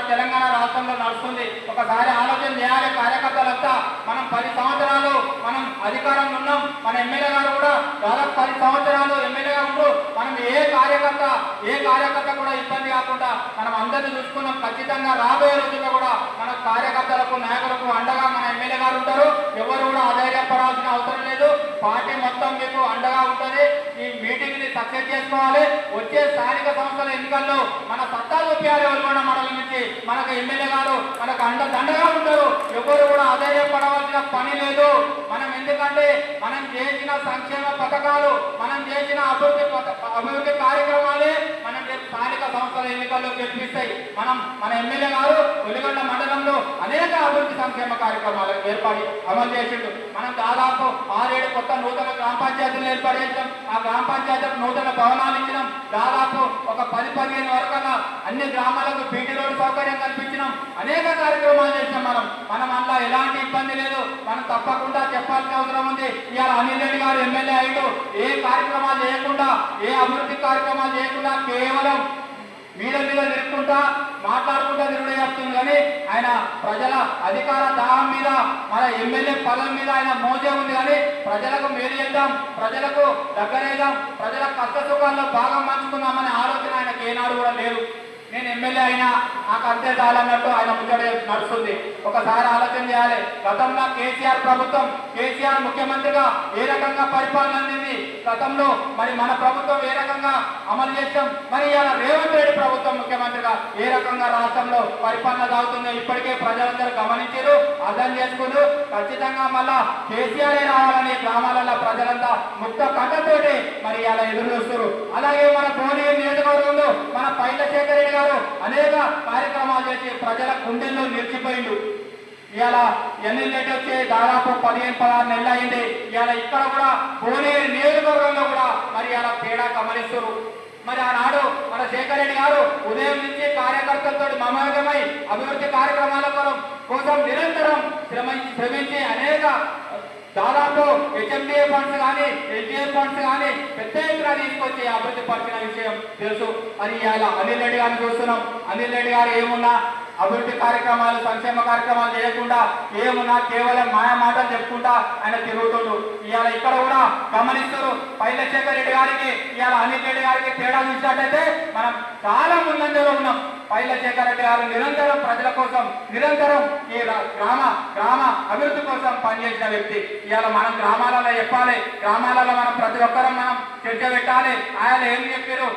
తెలంగాణ రాష్ట్రంలో నడుస్తుంది. ఒకసారి ఆలోచన చేయాలి కార్యకర్తలంతా. మనం పది సంవత్సరాలు మనం అధికారంలో ఉన్నాం. మన ఎమ్మెల్యే గారు కూడా దాదాపు పది సంవత్సరాలు ఎమ్మెల్యేగా ఉంటూ మనం ఏ కార్యకర్త ఏ కార్యకర్త కూడా ఇబ్బంది కాకుండా మనం అందరినీ చూసుకున్నాం. ఖచ్చితంగా రాబోయే రోజుల్లో కూడా మన కార్యకర్తలకు నాయకులకు అండగా మన ఎమ్మెల్యే గారు ఉంటారు. ఎవరు కూడా అధైర్యపడాల్సిన అవసరం లేదు. పార్టీ మొత్తం మీకు అండగా ఉంటుంది. ఈ మీటింగ్ని సక్సెస్ చేసుకోవాలి. వచ్చే స్థానిక సంస్థల ఎన్నికల్లో మన సత్తా చూపించాలి వల్గొండ మండలం నుంచి. మనకు ఎమ్మెల్యే గారు మనకు అండ దండగా ఉంటారు. ఎవరు కూడా ఆదాయపడవలసిన పని లేదు. మనం ఎందుకంటే మనం చేసిన సంక్షేమ పథకాలు మనం చేసిన అభివృద్ధి అభివృద్ధి కార్యక్రమాలే మనం స్థానిక సంస్థల ఎన్నికల్లో గెలిపిస్తాయి. మనం మన ఎమ్మెల్యే గారు వెలుగొండ మండలంలో అనేక అభివృద్ధి సంక్షేమ కార్యక్రమాలు ఏర్పాటు అమలు చేసిండు. మనం దాదాపు ఆరేడు కొత్త నూతన గ్రామ పంచాయతీలు ఏర్పాటు చేసాం ఆ గ్రామ పంచాయతీలకు నూతన భవనాలు ఇచ్చినాం. దాదాపు ఒక పది పదిహేను వరకల్లా అన్ని గ్రామాలకు బీటీ రోడ్డు సౌకర్యం కల్పించినాం. అనేక కార్యక్రమాలు చేసాం మనం. మనం అందులో ఎలాంటి ఇబ్బంది లేదు. మనం తప్పకుండా చెప్పాల్సిన అవసరం ఉంది. ఇవాళ అనిల్ రెడ్డి గారు ఎమ్మెల్యే అయ్యిండు. ఏ కార్యక్రమాలు చేయకుండా ఏ అభివృద్ధి కార్యక్రమాలు చేయకుండా కేవలం మీద మీద నిలుపుకుంటా మాట్లాడుకుంటా నిర్ణయిస్తుంది కానీ ఆయన ప్రజల అధికార దాహం మీద మన ఎమ్మెల్యే పదవి మీద ఆయన మోజే ఉంది. కానీ ప్రజలకు మేలు చేద్దాం. ప్రజలకు దగ్గరే ఎమ్మెల్యే అయినా నాకు అంతే చాలన్నట్టు ఆయన ముచ్చట నడుస్తుంది. ఒకసారి ఆలోచన చేయాలి. గతంలో కేసీఆర్ ప్రభుత్వం కేసీఆర్ ముఖ్యమంత్రిగా ఏ రకంగా పరిపాలన అందింది? గతంలో మరి మన ప్రభుత్వం ఏ రకంగా అమలు చేస్తాం మరి ఇలా రేవంత్ రెడ్డి ప్రభుత్వం ముఖ్యమంత్రిగా ఏ రకంగా రాష్ట్రంలో పరిపాలన సాగుతుందో ఇప్పటికే ప్రజలందరూ గమనించారు అర్థం చేసుకున్నారు. ఖచ్చితంగా మళ్ళా కేసీఆర్ రావాలని గ్రామాలలో ప్రజలంతా ముక్త కంటతోటి మరి ఇలా ఎదురు చూస్తారు అలాగే మన భువనగిరి నియోజకవర్గంలో మన పైల శేఖర్ రెడ్డి గారు అనేక కార్యక్రమాలు చేసి ప్రజల గుండెల్లో నిలిచిపోయిండు. ఇవాళ ఎన్ని వచ్చి దాదాపు పదిహేను పదహారు నెలలు అయింది. ఇవాళ ఇక్కడ కూడా భువనగిరి నియోజకవర్గంలో కూడా మరి ఇలా తేడా గమనిస్తారు మరి ఆనాడు మన శేఖర్ రెడ్డి గారు ఉదయం నుంచి కార్యకర్తలతో మమేకమై అభివృద్ధి కార్యక్రమాల కోసం నిరంతరం శ్రమించి అనేక దాదాపు హెచ్ఎండిఏ కానీ ఎస్డిఏ ఫండ్స్ కానీ పెద్ద ఎత్తున తీసుకొచ్చి అభివృద్ధి పరిచిన విషయం తెలుసు. అని ఇలా అనిల్ రెడ్డి గారిని చూస్తున్నాం. అనిల్ రెడ్డి గారు ఏమున్నా అభివృద్ధి కార్యక్రమాలు సంక్షేమ కార్యక్రమాలు చేయకుండా ఏమున్నా కేవలం మాయా మాటలు చెప్పుకుంటా ఆయన తిరుగుతుండు. ఇవాళ ఇక్కడ కూడా గమనిస్తారు. పైలశేఖర్ రెడ్డి గారికి ఇవాళ అనిల్ రెడ్డి గారికి తేడా చూసినట్టయితే మనం చాలా ముందంజలో ఉన్నాం. పైలశేఖర్ రెడ్డి గారు నిరంతరం ప్రజల కోసం నిరంతరం ఈ గ్రామ గ్రామ అభివృద్ధి కోసం పనిచేసిన వ్యక్తి. ఇవాళ మనం గ్రామాలలో చెప్పాలి. గ్రామాలలో మనం ప్రతి ఒక్కరం మనం చర్చ పెట్టాలి. ఆయన ఏం చెప్పారు